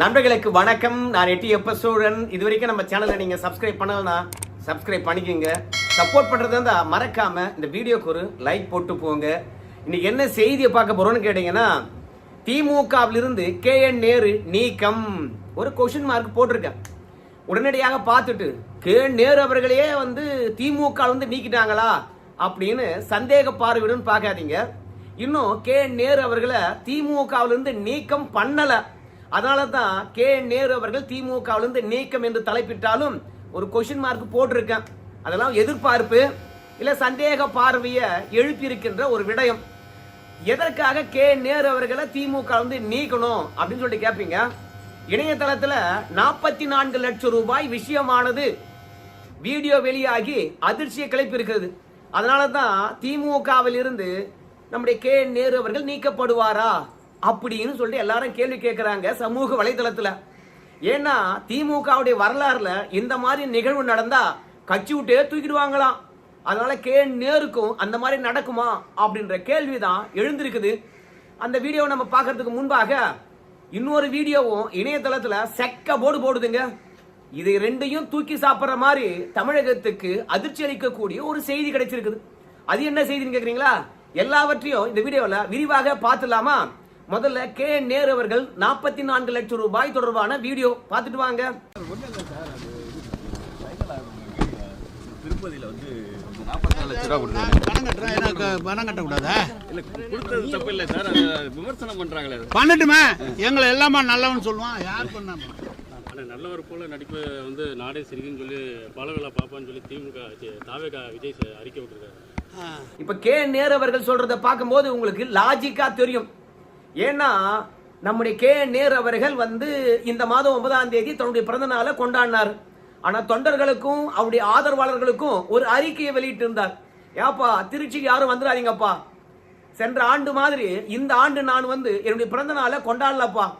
நண்பர்களுக்கு வணக்கம். நான் எட்டி எப்ப சூழன் இது வரைக்கும் நம்ம சேனலை நீங்கள் சப்ஸ்கிரைப் பண்ணலனா சப்ஸ்கிரைப் பண்ணிக்கோங்க. சப்போர்ட் பண்ணுறது இருந்தால் மறக்காம இந்த வீடியோக்கு ஒரு லைக் போட்டு போங்க. இன்னைக்கு என்ன செய்தியை பார்க்க போகிறோன்னு கேட்டீங்கன்னா திமுகவிலிருந்து கே என் நேரு நீக்கம். ஒரு கொஷின் மார்க் போட்டிருக்கேன். உடனடியாக பார்த்துட்டு கே நேரு அவர்களையே வந்து திமுக வந்து நீக்கிட்டாங்களா அப்படின்னு சந்தேக பார்வையுடன் பார்க்காதீங்க. இன்னும் கே நேரு அவர்களை திமுகவிலிருந்து நீக்கம் பண்ணலை. அதனால தான் கே நேரு அவர்கள் திமுகவிலிருந்து நீக்கம் என்று தலைப்பிட்டாலும் ஒரு கொஷின் மார்க் போட்டிருக்கேன். அதெல்லாம் எதிர்பார்ப்பு இல்லை சந்தேக பார்வையை எழுப்பியிருக்கின்ற ஒரு விடயம். எதற்காக கே நேரு அவர்களை திமுக வந்து நீக்கணும் அப்படின்னு சொல்லிட்டு கேட்பீங்க இணையதளத்தில் நாற்பத்தி நான்கு லட்சம் ரூபாய் விஷயமானது வீடியோ வெளியாகி அதிர்ச்சியை கிளப்பியிருக்கிறது. அதனால தான் திமுகவில் இருந்து நம்முடைய கே நேரு அவர்கள் நீக்கப்படுவாரா? அப்படின்னு சொல்லிட்டு எல்லாரும் கேள்வி கேட்குறாங்க சமூக வலைதளத்தில். ஏன்னா திமுகவுடைய வரலாறுல இந்த மாதிரி நிகழ்வு நடந்தா கட்சி விட்டே தூக்கிடுவாங்களாம். அதனால கே நேருக்கும் அந்த மாதிரி நடக்குமா அப்படின்ற கேள்விதான் எழுந்திருக்குது. அந்த வீடியோவை நம்ம பார்க்கறதுக்கு முன்பாக இன்னொரு வீடியோவும் இணையதளத்தில் செக்க போர்டு போடுதுங்க. இது ரெண்டையும் தூக்கி சாப்பிட்ற மாதிரி தமிழகத்துக்கு அதிர்ச்சி அளிக்கக்கூடிய ஒரு செய்தி கிடைச்சிருக்குது. அது என்ன செய்தின்னு கேட்குறீங்களா எல்லாவற்றையும் இந்த வீடியோவில் விரிவாக பார்த்துலாமா முதல்ல கே நேரு அவர்கள் நாற்பத்தி நான்கு லட்சம் ரூபாய் தொடர்பான வீடியோ பார்த்துட்டு வாங்க. திருப்பதியில வந்து. பண்ணட்டுமே. எங்களை எல்லாமே நல்லவன் சொல்லுவான். யார் பண்ணாம ஆனால் நல்லவர் போல நடிப்பு வந்து நாடே சிரிக்குன்னு சொல்லி பலவேளை பாப்பான்னு சொல்லி திமுக தாவேகா விஜய் சார் அறிக்கை விட்டுருக்காரு. இப்ப கே நேரு அவர்கள் சொல்றத பார்க்கும்போது உங்களுக்கு லாஜிக்கா தெரியும். ஏன்னா நம்முடைய கே. நேர் அவர்கள் வந்து இந்த மாதம் ஒன்பதாம் தேதி தன்னுடைய பிறந்த நாளை கொண்டாடினார். ஆனால் தொண்டர்களுக்கும் அவருடைய ஆதரவாளர்களுக்கும் ஒரு அறிக்கையை வெளியிட்டிருந்தார். ஏப்பா திருச்சிக்கு யாரும் வந்துடாதீங்கப்பா. சென்ற ஆண்டு மாதிரி இந்த ஆண்டு நான் வந்து என்னுடைய பிறந்த நாளை கொண்டாடலப்பா.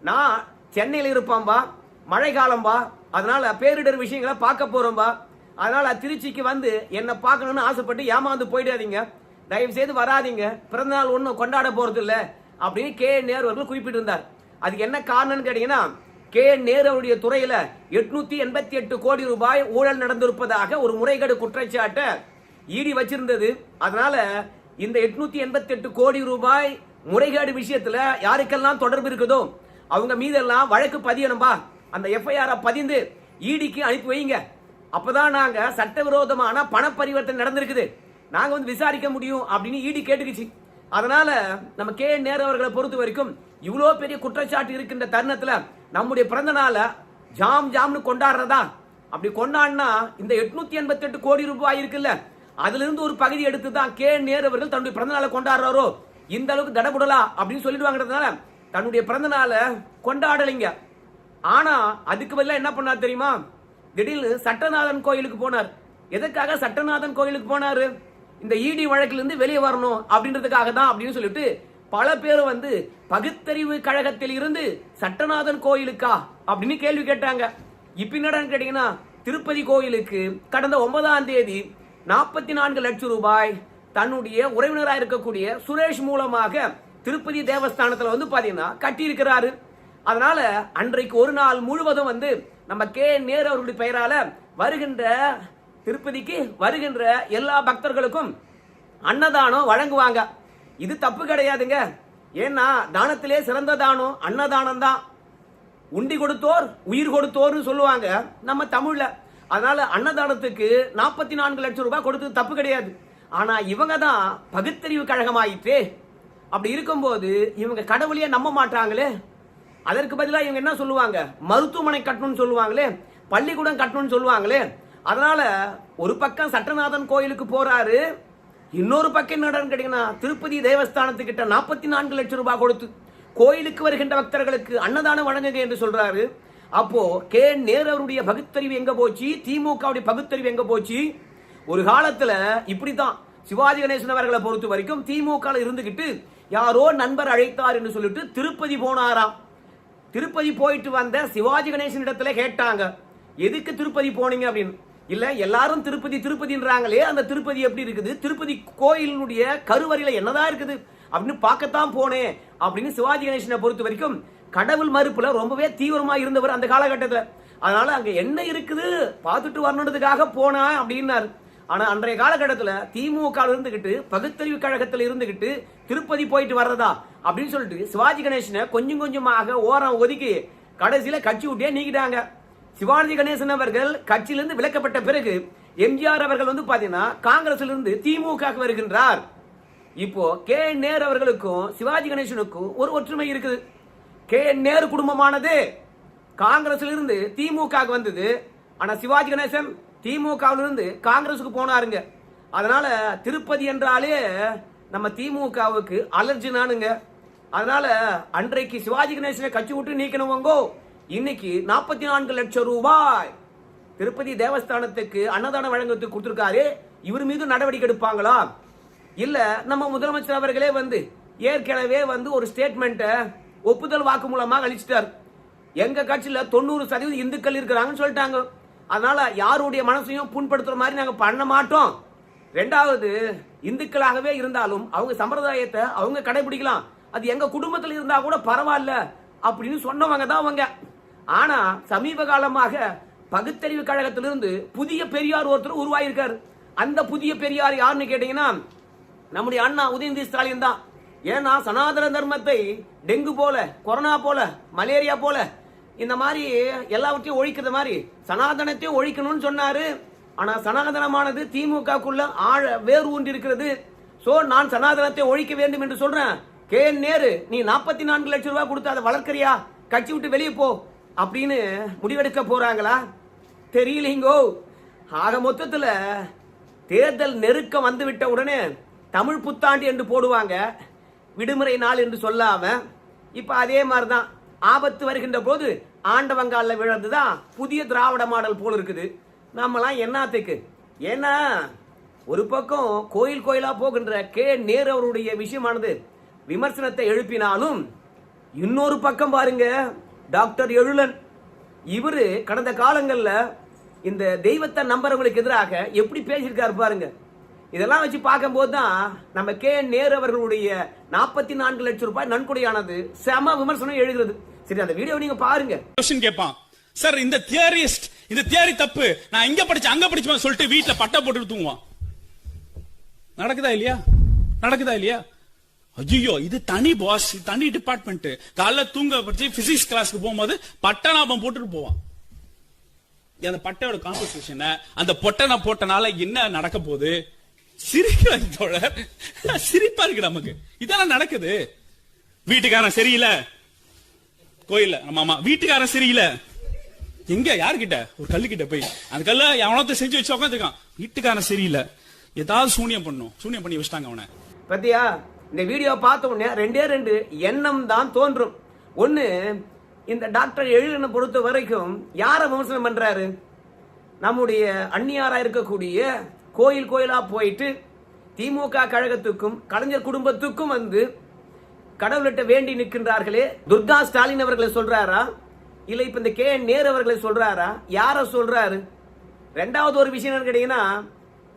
நான் சென்னையில் இருப்பான்பா. மழை காலம்பா. அதனால பேரிடர் விஷயங்களை பார்க்க போறோம்பா. அதனால திருச்சிக்கு வந்து என்னை பார்க்கணும்னு ஆசைப்பட்டு ஏமாந்து போயிடாதீங்க. தயவு செய்து வராதீங்க. பிறந்தநாள் ஒன்றும் கொண்டாட போறது இல்லை அப்படின்னு கே. நேரு அவர்கள் குறிப்பிட்டிருந்தார். அதுக்கு என்ன காரணம்னு கேட்டீங்கன்னா கே. நேரு அவருடைய துறையில எட்நூத்தி எண்பத்தி எட்டு கோடி ரூபாய் ஊழல் நடந்திருப்பதாக ஒரு முறைகேடு குற்றச்சாட்டை ஈடி வச்சிருந்தது. அதனால இந்த எட்நூத்தி எண்பத்தி எட்டு கோடி ரூபாய் முறைகேடு விஷயத்துல யாருக்கெல்லாம் தொடர்பு இருக்குதோ அவங்க மீதெல்லாம் வழக்கு பதியணும்பா அந்த எஃப்ஐஆர் பதிந்து ஈடிக்கு அனுப்பி வைங்க. அப்பதான் நாங்க சட்டவிரோதமான பண பரிவர்த்தனை நடந்திருக்குது. நாங்க வந்து விசாரிக்க முடியும் அப்படின்னு ஈடி கேட்டுக்கிச்சு. அதனால நம்ம கே நேரு அவர்களை பொறுத்த வரைக்கும் இவ்வளோ பெரிய குற்றச்சாட்டு இருக்கின்ற தருணத்தில் நம்முடைய பிறந்த நாளை ஜாம் ஜாம்னு கொண்டாடுறதா அப்படி கொண்டாடினா இந்த எட்நூத்தி எண்பத்தி எட்டு கோடி ரூபாய் இருக்குல்ல அதுல இருந்து ஒரு பகுதி எடுத்து தான் கே நேரு அவர்கள் தன்னுடைய பிறந்த நாளை கொண்டாடுறாரோ? இந்த அளவுக்கு தடபுடலா அப்படின்னு சொல்லிடுவாங்கிறதுனால தன்னுடைய பிறந்த நாளை கொண்டாடலைங்க. ஆனா அதுக்கு பதிலாக என்ன பண்ணார் தெரியுமா? திடீர்னு சட்டநாதன் கோயிலுக்கு போனார். எதுக்காக சட்டநாதன் கோயிலுக்கு போனாரு? இந்த இடி வழக்கிலிருந்து வெளியே வரணும் அப்படின்றதுக்காக தான் அப்படின்னு சொல்லிட்டு பல பேர் வந்து பகுத்தறிவு கழகத்தில் இருந்து சட்டநாதன் கோயிலுக்கா அப்படின்னு கேள்வி கேட்டாங்க. இப்ப என்னடான்னு கேட்டீங்கன்னா திருப்பதி கோயிலுக்கு கடந்த ஒன்பதாம் தேதி நாற்பத்தி நான்கு லட்சம் ரூபாய் தன்னுடைய உறவினராக இருக்கக்கூடிய சுரேஷ் மூலமாக திருப்பதி தேவஸ்தானத்துல வந்து பாத்தீங்கன்னா கட்டியிருக்கிறாரு. அதனால அன்றைக்கு ஒரு நாள் முழுவதும் வந்து நம்ம கே நேரு அவர்களுடைய பெயரால வருகின்ற திருப்பதிக்கு வருகின்ற எல்லா பக்தர்களுக்கும் அன்னதானம் வழங்குவாங்க. இது தப்பு கிடையாதுங்க. ஏன்னா தானத்திலே சிறந்த தானம் அன்னதானம் தான் உண்டி கொடுத்தோர் உயிர் கொடுத்தோர்னு சொல்லுவாங்க நம்ம தமிழ்ல. அதனால அன்னதானத்துக்கு நாற்பத்தி நான்கு லட்சம் ரூபாய் கொடுத்தது தப்பு கிடையாது. ஆனா இவங்க தான் பகுத்தறிவு கழகமாயிற்றே. அப்படி இருக்கும்போது இவங்க கடவுளையே நம்ப மாட்டாங்களே அதற்கு பதிலாக இவங்க என்ன சொல்லுவாங்க? மருத்துவமனை கட்டணும்னு சொல்லுவாங்களே. பள்ளிக்கூடம் கட்டணும்னு சொல்லுவாங்களே. அதனால ஒரு பக்கம் சட்டநாதன் கோயிலுக்கு போறாரு இன்னொரு பக்கம் என்னடன்னு கேட்டீங்கன்னா திருப்பதி தேவஸ்தானத்துக்கிட்ட நாற்பத்தி நான்கு லட்சம் ரூபாய் கொடுத்து கோயிலுக்கு வருகின்ற பக்தர்களுக்கு அன்னதானம் வழங்குங்க என்று சொல்றாரு. அப்போ கே. நேரு அவருடைய பகுத்தறிவு எங்க போச்சு? திமுகவுடைய பகுத்தறிவு எங்க போச்சு? ஒரு காலத்துல இப்படித்தான். சிவாஜி கணேசன் அவர்களை பொறுத்த வரைக்கும் திமுக இருந்துகிட்டு யாரோ நண்பர் அழைத்தார் என்று சொல்லிட்டு திருப்பதி போனாராம். திருப்பதி போயிட்டு வந்த சிவாஜி கணேசன் இடத்துல கேட்டாங்க எதுக்கு திருப்பதி போனீங்க? அப்படின்னு. இல்ல எல்லாரும் திருப்பதி திருப்பதின்றாங்களே அந்த திருப்பதி எப்படி இருக்குது? திருப்பதி கோயிலினுடைய கருவறையில என்னதான் இருக்குது? அப்படின்னு பார்க்கத்தான் போனேன் அப்படின்னு சிவாஜி கணேசனை பொறுத்த வரைக்கும் கடவுள் மறுப்புல ரொம்பவே தீவிரமா இருந்தவர் அந்த காலகட்டத்தில். அதனால அங்க என்ன இருக்குது? பார்த்துட்டு வரணுன்றதுக்காக போனேன் அப்படின்னாரு. ஆனா அன்றைய காலகட்டத்தில் திமுக இருந்துகிட்டு பகுத்தறிவு கழகத்தில் இருந்துகிட்டு திருப்பதி போயிட்டு வர்றதா? அப்படின்னு சொல்லிட்டு சிவாஜி கணேசனை கொஞ்சம் கொஞ்சமாக ஓரம் ஒதுக்கி கடைசியில கட்சி விட்டே நீக்கிட்டாங்க. சிவாஜி கணேசன் அவர்கள் கட்சியிலிருந்து விலக்கப்பட்ட பிறகு எம்ஜிஆர் அவர்கள் வந்து பாத்தீங்கன்னா காங்கிரஸ்ல இருந்து திமுக வருகின்றார். இப்போ கே நேர் அவர்களுக்கும் சிவாஜி கணேசனுக்கும் ஒரு ஒற்றுமை இருக்குது. கே நேரு குடும்பமானது காங்கிரஸ்ல இருந்து திமுக வந்தது. ஆனா சிவாஜி கணேசன் திமுகவிலிருந்து இருந்து காங்கிரஸுக்கு போனாருங்க. அதனால திருப்பதி என்றாலே நம்ம திமுகவுக்கு அலர்ஜி நானுங்க அதனால அன்றைக்கு சிவாஜி கணேசனை கட்சி விட்டு நீக்கணுவங்கோ இன்னைக்கு நாற்பத்தி நான்கு லட்சம் ரூபாய். திருப்பதி தேவஸ்தானத்துக்கு அன்னதானம் வழங்குறதுக்கு கொடுத்துருக்காரு. இவர் மீது நடவடிக்கை எடுப்பாங்களா? இல்ல நம்ம முதலமைச்சர் அவர்களே வந்து ஏற்கனவே வந்து ஒரு ஸ்டேட்மெண்ட்டை ஒப்புதல் வாக்கு மூலமாக அளிச்சிட்டார். எங்க கட்சியில தொண்ணூறு சதவீதம் இந்துக்கள் இருக்கிறாங்கன்னு சொல்லிட்டாங்க. அதனால யாருடைய மனசையும் புண்படுத்துற மாதிரி நாங்க பண்ண மாட்டோம். ரெண்டாவது இந்துக்களாகவே இருந்தாலும் அவங்க சம்பிரதாயத்தை அவங்க கடைபிடிக்கலாம். அது எங்க குடும்பத்தில் இருந்தா கூட பரவாயில்ல அப்படின்னு சொன்னவங்க தான் அவங்க. ஆனா சமீப காலமாக பகுத்தறிவு கழகத்திலிருந்து புதிய பெரியார் ஒருத்தர் உருவாயிருக்கார். அந்த புதிய பெரியார் யாருன்னு கேட்டீங்கன்னா நம்முடைய அண்ணா உதயநிதி ஸ்டாலின் தான். ஏன்னா சனாதன தர்மத்தை டெங்கு போல கொரோனா போல மலேரியா போல இந்த மாதிரி எல்லாவற்றையும் ஒழிக்கிற மாதிரி சனாதனத்தையும் ஒழிக்கணும்னு சொன்னாரு. ஆனா சனாதனமானது திமுகக்குள்ள ஆழ வேர் ஊன்றி இருக்கிறது சோ நான் சனாதனத்தை ஒழிக்க வேண்டும் என்று சொல்றேன். கே நேரு நீ நாற்பத்தி நான்கு லட்சம் ரூபாய் கொடுத்து அதை வளர்க்கறியா? கட்சி விட்டு வெளியே போ. அப்படின்னு முடிவெடுக்க போறாங்களா? தெரியலீங்கோ. ஆக மொத்தத்தில் தேர்தல் நெருக்கம் வந்து விட்ட உடனே தமிழ் புத்தாண்டு என்று போடுவாங்க. விடுமுறை நாள் என்று சொல்லாம. இப்போ அதே மாதிரி தான் ஆபத்து வருகின்ற போது ஆண்டவங்காலில் விழுந்து தான் புதிய திராவிட மாடல் போல் இருக்குது. நம்மலாம் என்னத்துக்கு? ஏன்னா ஒரு பக்கம் கோயில் கோயிலாக போகின்ற கே. நேரு அவருடைய விஷயமானது விமர்சனத்தை எழுப்பினாலும் இன்னொரு பக்கம் பாருங்க. டாக்டர் எழுலன். இவர் கடந்த காலங்களில் இந்த தெய்வத்தை நம்புறவங்களுக்கு எதிராக எப்படி பேசியிருக்காரு பாருங்க. இதெல்லாம் வச்சு பார்க்கும்போது தான் நம்ம கே. நேரு அவர்களுடைய நாற்பத்தி நான்கு லட்சம் ரூபாய் நன்கொடையானது செம விமர்சனம் எழுகிறது. சரி அந்த வீடியோ நீங்க பாருங்க. கேட்பான். சார் இந்த தியரிஸ்ட் இந்த தியரி தப்பு. நான் இங்க படிச்சேன் அங்க படிச்சேன் சொல்லிட்டு வீட்டுல பட்டை போட்டு தூங்குவான். நடக்குதா இல்லையா? நடக்குதா இல்லையா? ஐயோ இது தனி பாஸ் தனி டிபார்ட்மெண்ட் காலைல தூங்க பற்றி பிசிக்ஸ் கிளாஸ்க்கு போகும்போது பட்டநாபம் போட்டுட்டு போவான். அந்த பட்டையோட காம்பன்சேஷன் அந்த பொட்டனை போட்டனால என்ன நடக்க போகுது? சிரிக்கிறாங்க தோழர். சிரிப்பா இருக்கு நமக்கு. இதெல்லாம் நடக்குது. வீட்டுக்காரன் சரியில்லை. கோயில்ல. ஆமா ஆமா. வீட்டுக்காரன் சரியில்லை. எங்க? யாருக்கிட்ட ஒரு கல்லு கிட்ட போய். அந்த கல்ல எவனத்தை செஞ்சு வச்சு உட்காந்துருக்கான் வீட்டுக்காரன் சரியில்லை. ஏதாவது சூனியம் பண்ணும். சூனியம் பண்ணி வச்சிட்டாங்க அவனை. பத்தியா? இந்த வீடியோ பார்த்த உடனே ரெண்டே ரெண்டு எண்ணம் தான் தோன்றும். ஒன்று இந்த டாக்டர் எழுதின பொறுத்த வரைக்கும் யாரை விமர்சனம் பண்ணுறாரு நம்முடைய அந்நியாராக இருக்கக்கூடிய கோயில் கோயிலாக போயிட்டு திமுக கழகத்துக்கும் கலைஞர் குடும்பத்துக்கும் வந்து கடவுள்கிட்ட வேண்டி நிற்கின்றார்களே. துர்கா ஸ்டாலின் அவர்களை சொல்றாரா? இல்லை இப்போ இந்த கே என் நேரு அவர்களை சொல்றாரா? யாரை சொல்றாரு? ரெண்டாவது ஒரு விஷயம் என்னன்னு கேட்டீங்கன்னா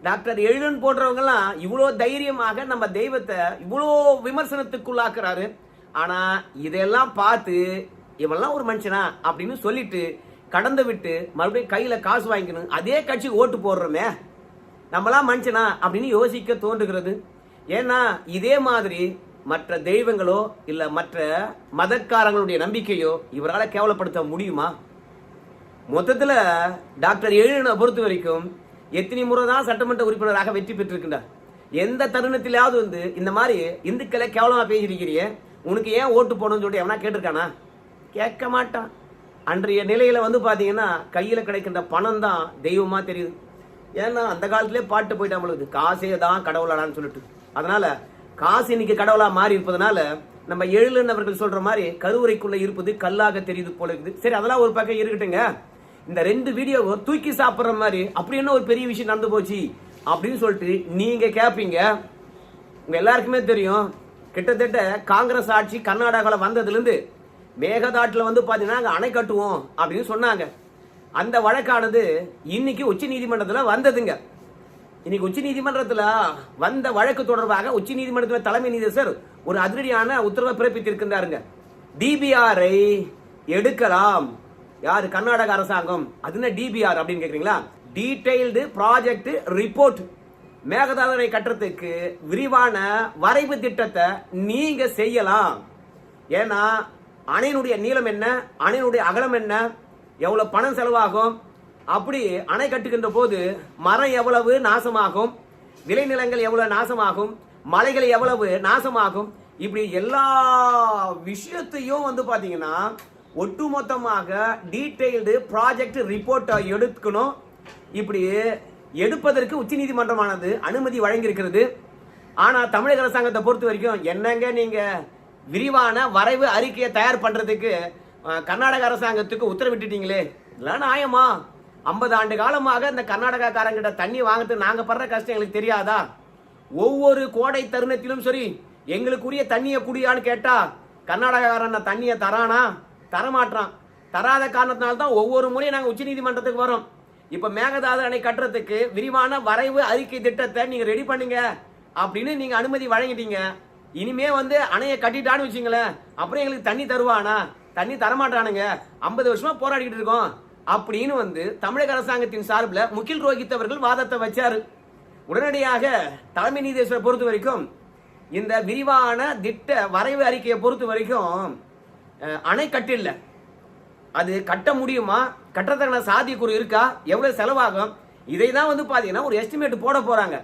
டாக்டர் எழிலன் போடுறவங்கலாம் இவ்வளோ தைரியமாக நம்ம தெய்வத்தை இவ்வளோ விமர்சனத்துக்குள்ளாக்குறாரு. ஆனால் இதெல்லாம் பார்த்து இவெல்லாம் ஒரு மனுஷனா? அப்படின்னு சொல்லிட்டு கடந்து விட்டு மறுபடியும் கையில் காசு வாங்கிக்கணும். அதே கட்சிக்கு ஓட்டு போடுறோமே. நம்மளாம் மனுஷனா? அப்படின்னு யோசிக்க தோன்றுகிறது. ஏன்னா இதே மாதிரி மற்ற தெய்வங்களோ இல்லை மற்ற மதக்காரங்களுடைய நம்பிக்கையோ இவரால் கேவலப்படுத்த முடியுமா? மொத்தத்தில் டாக்டர் எழிலனை பொறுத்த வரைக்கும் எத்தனை முறை தான் சட்டமன்ற உறுப்பினராக வெற்றி பெற்றிருக்கின்றார். எந்த தருணத்திலாவது வந்து இந்த மாதிரி இந்துக்களை கேவலமாக பேசியிருக்கிறீ உனக்கு ஏன் ஓட்டு போடணும்னு சொல்லிட்டு எவனா கேட்டிருக்கானா? கேட்க மாட்டான். அன்றைய நிலையில் வந்து பார்த்தீங்கன்னா கையில் கிடைக்கின்ற பணம் தான் தெய்வமாக தெரியுது. ஏன்னா அந்த காலத்திலே பாட்டு போயிட்டா பொழுது காசே தான் கடவுளாடான்னு சொல்லிட்டு. அதனால் காசு இன்னைக்கு கடவுளாக மாறி இருப்பதனால நம்ம எழிலன் சொல்கிற மாதிரி கருவறைக்குள்ளே இருப்பது கல்லாக தெரியுது போல இருக்குது. சரி அதெல்லாம் ஒரு பக்கம் இருக்கட்டுங்க இந்த ரெண்டு வீடியோவை தூக்கி சாப்பிட்ற மாதிரி அப்படி என்ன ஒரு பெரிய விஷயம் நடந்து போச்சு? அப்படின்னு சொல்லிட்டு நீங்கள் கேட்பீங்க உங்கள் எல்லாருக்குமே தெரியும் கிட்டத்தட்ட காங்கிரஸ் ஆட்சி கர்நாடகாவில் வந்ததுலேருந்து மேகதாட்டில் வந்து பார்த்தீங்கன்னா அங்கே அணை கட்டுவோம் அப்படின்னு சொன்னாங்க. அந்த வழக்கானது இன்னைக்கு உச்ச நீதிமன்றத்தில் வந்ததுங்க. இன்னைக்கு உச்ச நீதிமன்றத்தில் வந்த வழக்கு தொடர்பாக உச்ச நீதிமன்றத்தில் தலைமை நீதிசர் ஒரு அதிரடியான உத்தரவை பிறப்பித்திருக்கின்றாருங்க. டிபிஆரை எடுக்கலாம். யார்? கர்நாடக அரசாங்கம். அது என்ன டிபிஆர் அப்படின்னு கேக்குறீங்களா? டீடைல்டு ப்ராஜெக்ட் ரிப்போர்ட் மேகதாதுரை கட்டுறதுக்கு விரிவான வரைவு திட்டத்தை நீங்க செய்யலாம். ஏன்னா அணையினுடைய நீளம் என்ன? அணையினுடைய அகலம் என்ன? எவ்வளவு பணம் செலவாகும்? அப்படி அணை கட்டுகின்ற போது மரம் எவ்வளவு நாசமாகும்? விளைநிலங்கள் எவ்வளவு நாசமாகும்? மலைகள் எவ்வளவு நாசமாகும்? இப்படி எல்லா விஷயத்தையும் வந்து பாத்தீங்கன்னா ஒட்டுமொத்தமாக டீட்டெயில்டு ப்ராஜெக்ட் ரிப்போர்ட்டை எடுக்கணும். இப்படி எடுப்பதற்கு உச்சநீதிமன்றமானது அனுமதி வழங்கியிருக்கிறது. ஆனால் தமிழக அரசாங்கத்தை பொறுத்த வரைக்கும் என்னங்க நீங்கள் விரிவான வரைவு அறிக்கையை தயார் பண்ணுறதுக்கு கர்நாடக அரசாங்கத்துக்கு உத்தரவிட்டுட்டீங்களே? இதெல்லாம் நியாயமா? ஐம்பது ஆண்டு காலமாக இந்த கர்நாடகாக்காரங்கிட்ட தண்ணி வாங்குறதுக்கு நாங்கள் படுற கஷ்டம் எங்களுக்கு தெரியாதா? ஒவ்வொரு கோடை தருணத்திலும் சரி எங்களுக்குரிய தண்ணியை குடியான்னு கேட்டால் கர்நாடகாக்காரன் தண்ணியை தரானா? தரமாட்டான் தராத காரணத்தினால்தான் ஒவ்வொரு முறையும் நாங்கள் உச்சநீதிமன்றத்துக்கு வரோம் இப்போ மேகதாது அணை கட்டுறதுக்கு விரிவான வரைவு அறிக்கை திட்டத்தை நீங்கள் ரெடி பண்ணுங்க. அப்படின்னு நீங்கள் அனுமதி வழங்கிட்டீங்க. இனிமே வந்து அணையை கட்டிட்டான்னு வச்சுங்களேன். அப்புறம் எங்களுக்கு தண்ணி தருவானா? தண்ணி தரமாட்டானுங்க. ஐம்பது வருஷமா போராடிக்கிட்டு இருக்கோம். அப்படின்னு வந்து தமிழக அரசாங்கத்தின் சார்பில் முகில் ரோஹித் அவர்கள் வாதத்தை வச்சார். உடனடியாக தலைமை நீதியரசரை பொறுத்த வரைக்கும் இந்த விரிவான திட்ட வரைவு அறிக்கையை பொறுத்த வரைக்கும் அணை கட்டிடல. அது கட்ட முடியுமா? கட்டுறதுக்கான சாத்தியக்கூறு இருக்கா? எவ்வளோ செலவாகும்? இதை தான் வந்து பார்த்தீங்கன்னா ஒரு எஸ்டிமேட் போட போகிறாங்க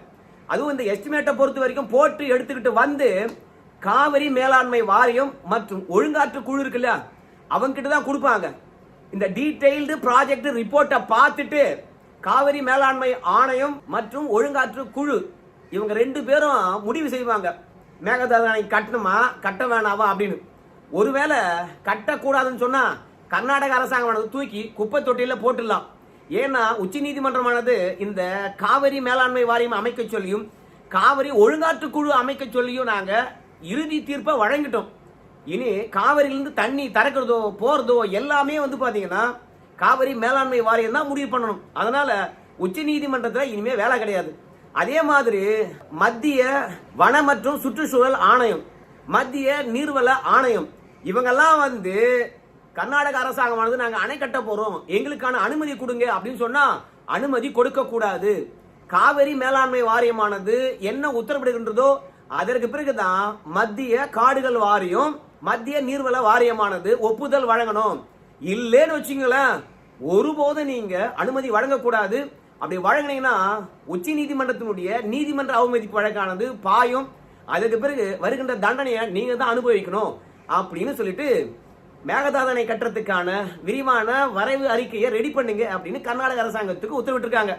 அதுவும் இந்த எஸ்டிமேட்டை பொறுத்த வரைக்கும் போட்டு எடுத்துக்கிட்டு வந்து காவிரி மேலாண்மை வாரியம் மற்றும் ஒழுங்காற்று குழு இருக்குல்ல அவங்ககிட்ட தான் கொடுப்பாங்க. இந்த டீடைல்டு ப்ராஜெக்ட் ரிப்போர்ட்டை பார்த்துட்டு காவிரி மேலாண்மை ஆணையம் மற்றும் ஒழுங்காற்று குழு இவங்க ரெண்டு பேரும் முடிவு செய்வாங்க. மேகதாது அணை கட்டணுமா? கட்ட வேணாவா அப்படின்னு. ஒருவேளை கட்டக்கூடாதுன்னு சொன்னா கர்நாடக அரசாங்கமானது தூக்கி குப்பை தொட்டியில போட்டுடலாம். ஏன்னா உச்ச நீதிமன்றமானது இந்த காவிரி மேலாண்மை வாரியம் அமைக்க சொல்லியும் காவிரி ஒழுங்காற்று குழு அமைக்க சொல்லியும் நாங்க இறுதி தீர்ப்பை வழங்கிட்டோம். இனி காவிரியிலிருந்து தண்ணி திறக்கிறதோ போறதோ எல்லாமே வந்து பாத்தீங்கன்னா காவிரி மேலாண்மை வாரியம் தான் முடிவு பண்ணணும். அதனால உச்ச நீதிமன்றத்தில் இனிமே வேலை கிடையாது. அதே மாதிரி மத்திய வன மற்றும் சுற்றுச்சூழல் ஆணையம் மத்திய நீர்வள ஆணையம். இவங்கெல்லாம் வந்து கர்நாடக அரசாங்கமானது நாங்கள் அணை கட்ட போகிறோம் எங்களுக்கான அனுமதி கொடுங்க அப்படின்னு சொன்னால் அனுமதி கொடுக்கக்கூடாது காவிரி மேலாண்மை வாரியமானது என்ன உத்தரவிடுகின்றதோ அதற்கு பிறகுதான் மத்திய காடுகள் வாரியம் மத்திய நீர்வள வாரியமானது ஒப்புதல் வழங்கணும். இல்லைன்னு வச்சுங்களேன் ஒருபோதும் நீங்க அனுமதி வழங்கக்கூடாது அப்படி வழங்கினீங்கன்னா உச்ச நீதிமன்றத்தினுடைய நீதிமன்ற அவமதிப்பு வழக்கானது பாயும். அதுக்கு பிறகு வருகின்ற தண்டனையை நீங்க தான் அனுபவிக்கணும் அப்படின்னு சொல்லிட்டு மேகதாதனை கட்டுறதுக்கான விரிவான வரைவு அறிக்கையை ரெடி பண்ணுங்க அப்படின்னு கர்நாடக அரசாங்கத்துக்கு உத்தரவிட்டிருக்காங்க.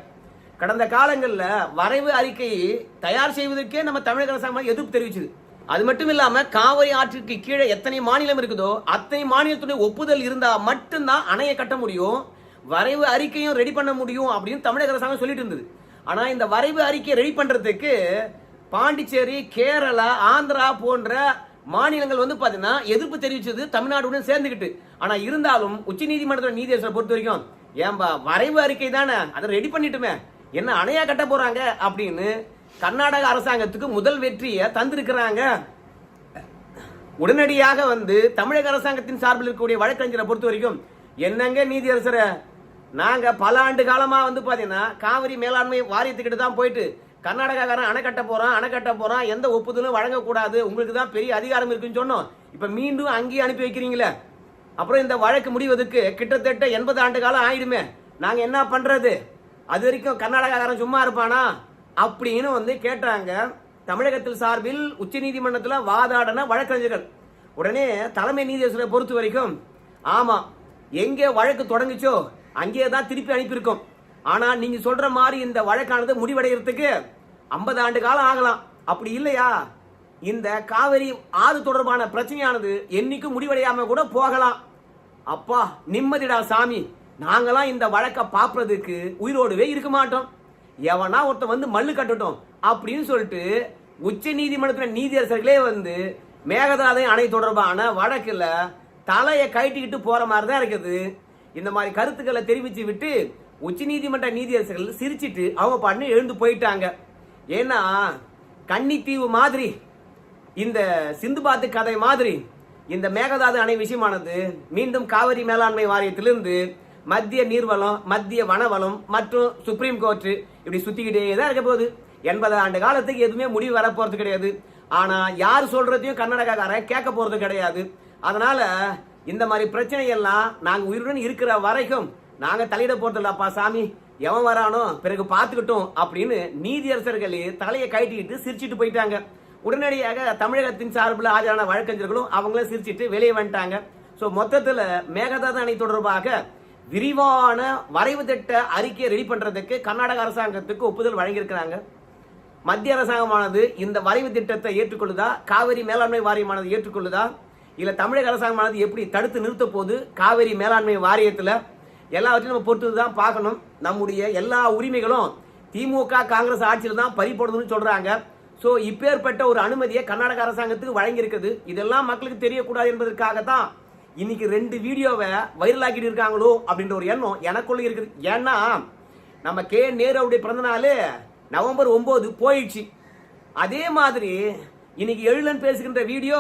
கடந்த காலங்களில் வரைவு அறிக்கையை தயார் செய்வதற்கே நம்ம தமிழக அரசாங்கம் எதிர்ப்பு தெரிவிச்சது. அது மட்டும் இல்லாம காவிரி ஆற்றிற்கு கீழே எத்தனை மாநிலம் இருக்குதோ அத்தனை மாநிலத்துடைய ஒப்புதல் இருந்தா மட்டும்தான் அணையை கட்ட முடியும் வரைவு அறிக்கையும் ரெடி பண்ண முடியும் அப்படின்னு தமிழக அரசாங்கம் சொல்லிட்டு இருந்தது. ஆனா இந்த வரைவு அறிக்கையை ரெடி பண்றதுக்கு பாண்டிச்சேரி கேரளா ஆந்திரா போன்ற மாநிலங்கள் வந்து பாத்தீங்கன்னா எதிர்ப்பு தெரிவிச்சது தமிழ்நாடுடன் சேர்ந்துக்கிட்டு ஆனா இருந்தாலும் உச்ச நீதிமன்றத்தில் நீதியரசரை பொறுத்த வரைக்கும் ஏன்பா வரைவு அறிக்கை தானே அதை ரெடி பண்ணிட்டுமே என்ன அணையா கட்ட போறாங்க அப்படின்னு கர்நாடக அரசாங்கத்துக்கு முதல் வெற்றியை தந்திருக்கிறாங்க. உடனடியாக வந்து தமிழக அரசாங்கத்தின் சார்பில் இருக்கக்கூடிய வழக்கறிஞரை பொறுத்த வரைக்கும் என்னங்க நீதியரசரை நாங்க பல ஆண்டு காலமா வந்து பாத்தீங்கன்னா காவிரி மேலாண்மை வாரியத்துக்கிட்ட தான் போயிட்டு கர்நாடகாக்காரன் அணை கட்ட போறான் அணை கட்ட போறான் எந்த ஒப்புதலும் வழங்கக்கூடாது. உங்களுக்கு தான் பெரிய அதிகாரம் இருக்குன்னு சொன்னோம். இப்ப மீண்டும் அங்கேயே அனுப்பி வைக்கிறீங்களே. அப்புறம் இந்த வழக்கு முடிவதற்கு கிட்டத்தட்ட எண்பது ஆண்டு காலம் ஆயிடுமே. நாங்க என்ன பண்றது? அது வரைக்கும் கர்நாடகாக்காரன் சும்மா இருப்பானா? அப்படின்னு வந்து கேட்டாங்க. தமிழகத்தில் சார்பில் உச்ச நீதிமன்றத்தில் வழக்கறிஞர்கள். உடனே தலைமை நீதியரசரை பொறுத்த வரைக்கும் ஆமா எங்கே வழக்கு தொடங்குச்சோ அங்கேயே தான் திருப்பி அனுப்பியிருக்கோம். ஆனால் நீங்கள் சொல்கிற மாதிரி இந்த வழக்கானது முடிவடைகிறதுக்கு ஐம்பது ஆண்டு காலம் ஆகலாம். அப்படி இல்லையா? இந்த காவிரி ஆறு தொடர்பான பிரச்சனையானது என்னைக்கும் முடிவடையாம கூட போகலாம். அப்பா நிம்மதிடா சாமி. நாங்களாம் இந்த வழக்கை பார்ப்பதுக்கு உயிரோடவே இருக்க மாட்டோம். எவனா ஒருத்தன் வந்து மல்லு கட்டட்டும் அப்படின்னு சொல்லிட்டு உச்ச நீதிமன்றத்தில் நீதியரசர்களே வந்து மேகதாதை அணை தொடர்பான வழக்கில் தலையை கட்டிக்கிட்டு போற மாதிரி தான் இருக்குது. இந்த மாதிரி கருத்துக்களை தெரிவிச்சு விட்டு உச்ச நீதிமன்ற நீதியரசர்கள் சிரிச்சிட்டு அவங்க பாட்டு எழுந்து போயிட்டாங்க. ஏன்னா கன்னித்தீவு மாதிரி இந்த சிந்து பாத்து கதை மாதிரி இந்த மேகதாது அணை விஷயமானது மீண்டும் காவிரி மேலாண்மை வாரியத்திலிருந்து மத்திய நீர்வளம் மத்திய வனவளம் மற்றும் சுப்ரீம் கோர்ட் இப்படி சுத்திக்கிட்டே தான் இருக்க போகுது. எண்பது ஆண்டு காலத்துக்கு எதுவுமே முடிவு வர கிடையாது. ஆனா யார் சொல்றதையும் கர்நாடகாக்காரன் கேட்க போறது கிடையாது. அதனால இந்த மாதிரி பிரச்சனை எல்லாம் நாங்க உயிருடன் இருக்கிற வரைக்கும் நாங்க தலையிட போறது இல்லப்பா சாமி. எவன் வரானோ பிறகு பார்த்துக்கிட்டோம் அப்படின்னு நீதியரசர்கள் தலையை கட்டிட்டு சிரிச்சிட்டு போயிட்டாங்க. உடனடியாக தமிழகத்தின் சார்பில் ஆஜரான வழக்கறிஞர்களும் அவங்களும் சிரிச்சிட்டு வெளியே வந்துட்டாங்க. ஸோ மொத்தத்தில் மேகதாது அணை தொடர்பாக விரிவான வரைவு திட்ட அறிக்கையை ரெடி பண்ணுறதுக்கு கர்நாடக அரசாங்கத்துக்கு ஒப்புதல் வழங்கியிருக்கிறாங்க. மத்திய அரசாங்கமானது இந்த வரைவு திட்டத்தை ஏற்றுக்கொள்ளுதா? காவிரி மேலாண்மை வாரியமானது ஏற்றுக்கொள்ளுதா? இல்லை தமிழக அரசாங்கமானது எப்படி தடுத்து நிறுத்த போது காவிரி மேலாண்மை வாரியத்தில் எல்லாவற்றையும் நம்ம பொறுத்து தான் பார்க்கணும். நம்முடைய எல்லா உரிமைகளும் திமுக காங்கிரஸ் ஆட்சியில் தான் பறிப்படுதுன்னு சொல்கிறாங்க ஸோ இப்பேற்பட்ட ஒரு அனுமதியை கர்நாடக அரசாங்கத்துக்கு வழங்கியிருக்குது. இதெல்லாம் மக்களுக்கு தெரியக்கூடாது என்பதற்காக தான் இன்னைக்கு ரெண்டு வீடியோவை வைரலாக்கிட்டு இருக்காங்களோ அப்படின்ற ஒரு எண்ணம் எனக்குள்ள இருக்குது. ஏன்னா நம்ம கே. நேருடைய பிறந்தநாள் நவம்பர் ஒம்பது போயிடுச்சு. அதே மாதிரி இன்னைக்கு எழுலன் பேசுகின்ற வீடியோ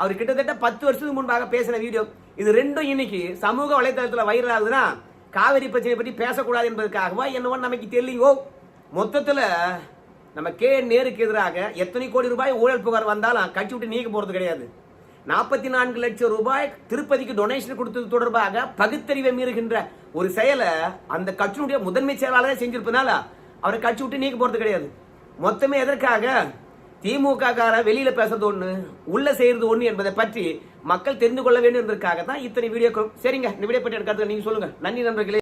அவர் கிட்டத்தட்ட பத்து வருஷத்துக்கு முன்பாக பேசின வீடியோ. இது ரெண்டும் இன்னைக்கு சமூக வலைதளத்தில் வைரல் ஆகுதுன்னா காவிரி பிரச்சனை பற்றி பேசக்கூடாது என்பதற்காகவா என்னவோ நமக்கு தெரியலையோ? மொத்தத்தில் நம்ம கே நேருக்கு எதிராக எத்தனை கோடி ரூபாய் ஊழல் புகார் வந்தாலும் கட்சி விட்டு நீக்க போகிறது கிடையாது. நாற்பத்தி நான்கு லட்சம் ரூபாய் திருப்பதிக்கு டொனேஷன் கொடுத்தது தொடர்பாக பகுத்தறிவை மீறுகின்ற ஒரு செயலை அந்த கட்சியினுடைய முதன்மை செயலாளரே செஞ்சிருப்பதனால அவரை கட்சி விட்டு நீக்க போகிறது கிடையாது. மொத்தமே எதற்காக? திமுக கார வெளியில் பேசுறது ஒன்று உள்ள செய்கிறது ஒன்று என்பதை பற்றி மக்கள் தெரிந்து கொள்ள வேண்டும் என்பதற்காக தான் இத்தனை வீடியோக்கள் சரிங்க இந்த வீடியோ பற்றி கருத்து நீங்க சொல்லுங்க. நன்றி நண்பர்களே.